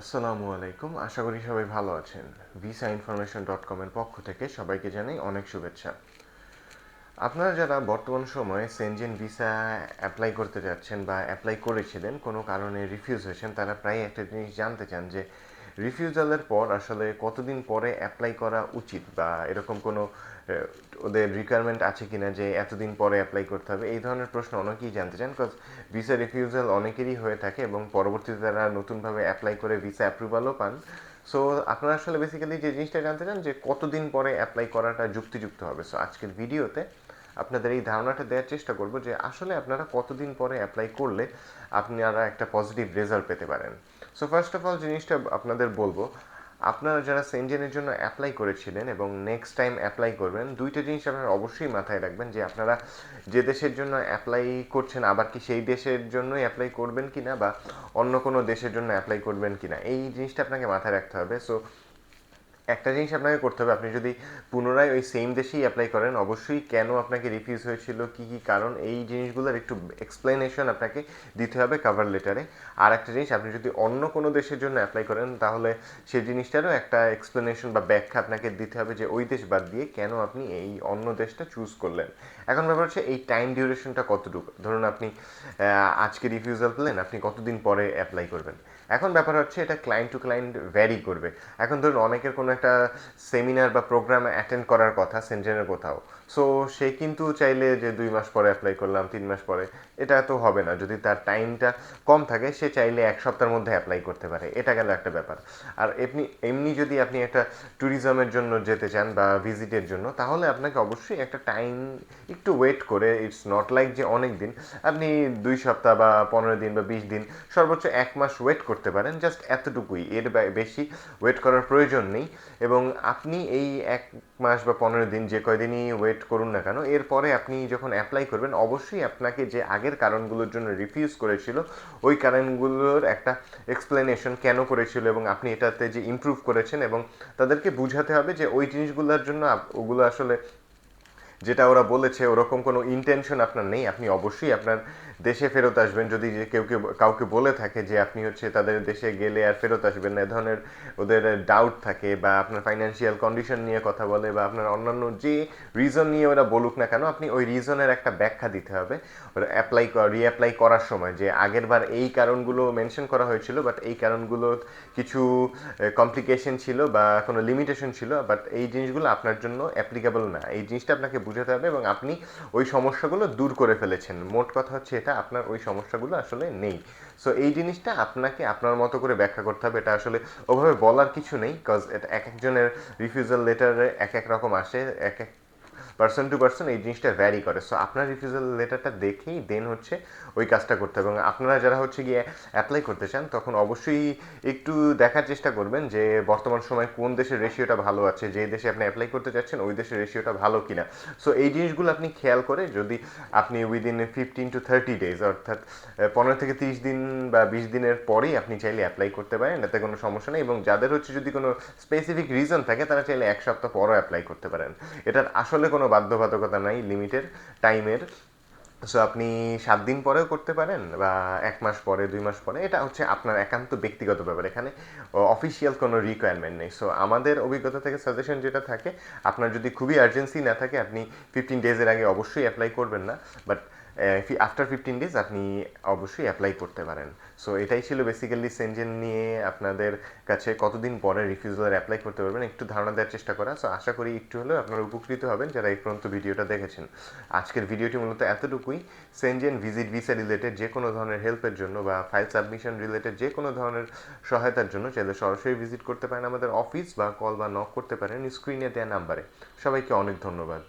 আসসালামু আলাইকুম। আশা করি সবাই ভালো আছেন। ভিসা ইনফরমেশন ডট কমের পক্ষ থেকে সবাইকে জানাই অনেক শুভেচ্ছা। আপনারা যারা বর্তমান সময়ে সেনজেন ভিসা অ্যাপ্লাই করতে যাচ্ছেন বা অ্যাপ্লাই করেছিলেন, কোনো কারণে রিফিউজ হয়েছেন, তারা প্রায় একটা জিনিস জানতে চান যে রিফিউজালের পর আসলে কতদিন পরে অ্যাপ্লাই করা উচিত বা এরকম কোনো ওদের রিকোয়ারমেন্ট আছে কিনা যে এতদিন পরে অ্যাপ্লাই করতে হবে? এই ধরনের প্রশ্ন অনেকেই জানতে চান বিকজ ভিসা রিফিউজাল অনেকেরই হয়ে থাকে এবং পরবর্তীতে তারা নতুনভাবে অ্যাপ্লাই করে ভিসা অ্যাপ্রুভালও পান। সো আপনারা আসলে বেসিক্যালি যে জিনিসটা জানতে চান যে কতদিন পরে অ্যাপ্লাই করাটা যুক্তিযুক্ত হবে। সো আজকের ভিডিওতে আপনাদের এই ধারণাটা দেওয়ার চেষ্টা করব যে আসলে আপনারা কতদিন পরে অ্যাপ্লাই করলে আপনারা একটা পজিটিভ রেজাল্ট পেতে পারেন। সো ফার্স্ট অফ অল জিনিসটা আপনাদের বলব, আপনারা যারা সেনজেনের জন্য অ্যাপ্লাই করেছিলেন এবং নেক্সট টাইম অ্যাপ্লাই করবেন, দুইটা জিনিস আপনারা অবশ্যই মাথায় রাখবেন যে আপনারা যে দেশের জন্য অ্যাপ্লাই করছেন, আবার কি সেই দেশের জন্যই অ্যাপ্লাই করবেন কি না বা অন্য কোনো দেশের জন্য অ্যাপ্লাই করবেন কি না এই জিনিসটা আপনাকে মাথায় রাখতে হবে। সো একটা জিনিস আপনাকে করতে হবে, আপনি যদি পুনরায় ওই সেম দেশেই অ্যাপ্লাই করেন, অবশ্যই কেন আপনাকে রিফিউজ হয়েছিল, কি কি কারণ, এই জিনিসগুলোর একটু এক্সপ্লেনেশন আপনাকে দিতে হবে কভার লেটারে আর একটা জিনিস, আপনি যদি অন্য কোনো দেশের জন্য অ্যাপ্লাই করেন, তাহলে সেই জিনিসটারও একটা এক্সপ্লেনেশন বা ব্যাখ্যা আপনাকে দিতে হবে যে ওই দেশ বাদ দিয়ে কেন আপনি এই অন্য দেশটা চুজ করলেন। এখন ব্যাপার হচ্ছে, এই টাইম ডিউরেশনটা কতটুকু? ধরুন আপনি আজকে রিফিউজাল পেলেন, আপনি কতদিন পরে অ্যাপ্লাই করবেন? এখন ব্যাপার হচ্ছে, এটা ক্লায়েন্ট টু ক্লায়েন্ট ভ্যারি করবে। এখন ধরুন অনেকের কোনো একটা সেমিনার বা প্রোগ্রাম অ্যাটেন্ড করার কথা সেন্টেনের কোথাও। সো সে কিন্তু চাইলে যে দুই মাস পরে অ্যাপ্লাই করলাম, তিন মাস পরে, এটা তো হবে না। যদি তার টাইমটা কম থাকে, সে চাইলে এক সপ্তাহের মধ্যে অ্যাপ্লাই করতে পারে। এটা গেল একটা ব্যাপার। আর এমনি এমনি যদি আপনি একটা ট্যুরিজমের জন্য যেতে চান বা ভিজিটের জন্য, তাহলে আপনাকে অবশ্যই একটা টাইম একটু ওয়েট করে। ইটস নট লাইক যে অনেক দিন। আপনি দুই সপ্তাহ বা পনেরো দিন বা বিশ দিন সর্বোচ্চ এক মাস ওয়েট করতে পারেন। জাস্ট এতটুকুই। এর বেশি ওয়েট করার প্রয়োজন নেই। এবং আপনি এই এক মাস বা পনেরো দিন যে কয়দিনই ওয়েট করুন না কেন, এরপরে আপনি যখন অ্যাপ্লাই করবেন, অবশ্যই আপনাকে যে আগের কারণগুলোর জন্য রিফিউজ করেছিল, ওই কারণগুলোর একটা এক্সপ্লেনেশন কেন করেছিল এবং আপনি এটাতে যে ইমপ্রুভ করেছেন এবং তাদেরকে বুঝাতে হবে যে ওই জিনিসগুলোর জন্য ওগুলো আসলে যেটা ওরা বলেছে, ওরকম কোনো ইন্টেনশন আপনার নেই। আপনি অবশ্যই আপনার দেশে ফেরত আসবেন, যদি যে কেউ কেউ, কাউকে বলে থাকে যে আপনি হচ্ছে তাদের দেশে গেলে আর ফেরত আসবেন না, এ ধরনের ওদের ডাউট থাকে বা আপনার ফাইন্যান্সিয়াল কন্ডিশন নিয়ে কথা বলে বা আপনার অন্যান্য যে রিজন নিয়ে ওরা বলুক না কেন, আপনি ওই রিজনের একটা ব্যাখ্যা দিতে হবে। ওরা অ্যাপ্লাই রিঅ্যাপ্লাই করার সময় যে আগেরবার এই কারণগুলো মেনশন করা হয়েছিল বাট এই কারণগুলো কিছু কমপ্লিকেশন ছিল বা কোনো লিমিটেশন ছিল বাট এই জিনিসগুলো আপনার জন্য অ্যাপ্লিকেবল না। এই জিনিসটা আপনাকে বুঝাতে হবে এবং আপনি ওই সমস্যাগুলো দূর করে ফেলেছেন। মোট কথা হচ্ছে এটা আপনার ওই সমস্যাগুলো আসলে নেই। সো এই জিনিসটা আপনাকে আপনার মতো করে ব্যাখ্যা করতে হবে। এটা আসলে ওভাবে বলার কিছু নেই কজ এটা এক একজনের রিফিউজাল লেটারে এক এক রকম আসে, এক এক পার্সন টু পার্সন এই জিনিসটা ভ্যারি করে। সো আপনার রিফিউজাল লেটারটা দেখেই দেন হচ্ছে ওই কাজটা করতে হবে। এবং আপনারা যারা হচ্ছে গিয়ে অ্যাপ্লাই করতে চান, তখন অবশ্যই একটু দেখার চেষ্টা করবেন যে বর্তমান সময় কোন দেশের রেশিওটা ভালো আছে, যে দেশে আপনি অ্যাপ্লাই করতে চাচ্ছেন ওই দেশের রেশিওটা ভালো কিনা। সো এই জিনিসগুলো আপনি খেয়াল করে যদি আপনি within fifteen to thirty days অর্থাৎ পনেরো থেকে তিরিশ দিন বা বিশ দিনের পরেই আপনি চাইলে অ্যাপ্লাই করতে পারেন, এতে কোনো সমস্যা নেই। এবং যাদের হচ্ছে যদি কোনো স্পেসিফিক রিজন থাকে, তারা চাইলে এক সপ্তাহ পরও অ্যাপ্লাই করতে পারেন। এটার আসলে কোনো বাধ্যবাধকতা নাই, লিমিটের, টাইমের। সো আপনি সাত দিন পরেও করতে পারেন বা এক মাস পরে, দুই মাস পরে, এটা হচ্ছে আপনার একান্ত ব্যক্তিগত ব্যাপার। এখানে অফিসিয়াল কোনো রিকোয়ারমেন্ট নেই। সো আমাদের অভিজ্ঞতা থেকে সাজেশন যেটা থাকে, আপনার যদি খুবই আর্জেন্সি না থাকে, আপনি ফিফটিন ডেজের আগে অবশ্যই অ্যাপ্লাই করবেন না। বাট আফটার ফিফটিন ডেজ আপনি অবশ্যই অ্যাপ্লাই করতে পারেন। সো এটাই ছিল বেসিক্যালি সেনজেন নিয়ে আপনাদের কাছে কতদিন পরে রিফিউজাল অ্যাপ্লাই করতে পারবেন, একটু ধারণা দেওয়ার চেষ্টা করা। সো আশা করি একটু হলেও আপনারা উপকৃত হবেন যারা এই পর্যন্ত ভিডিওটা দেখেছেন। আজকের ভিডিওটি মূলত এতটুকুই। সেনজেন ভিজিট ভিসা রিলেটেড যে কোনো ধরনের হেল্পের জন্য বা ফাইল সাবমিশন রিলেটেড যে কোনো ধরনের সহায়তার জন্য চাইলে সরাসরি ভিজিট করতে পারেন আমাদের অফিস বা কল বা নক করতে পারেন স্ক্রিনে দেওয়া নাম্বারে সবাইকে অনেক ধন্যবাদ।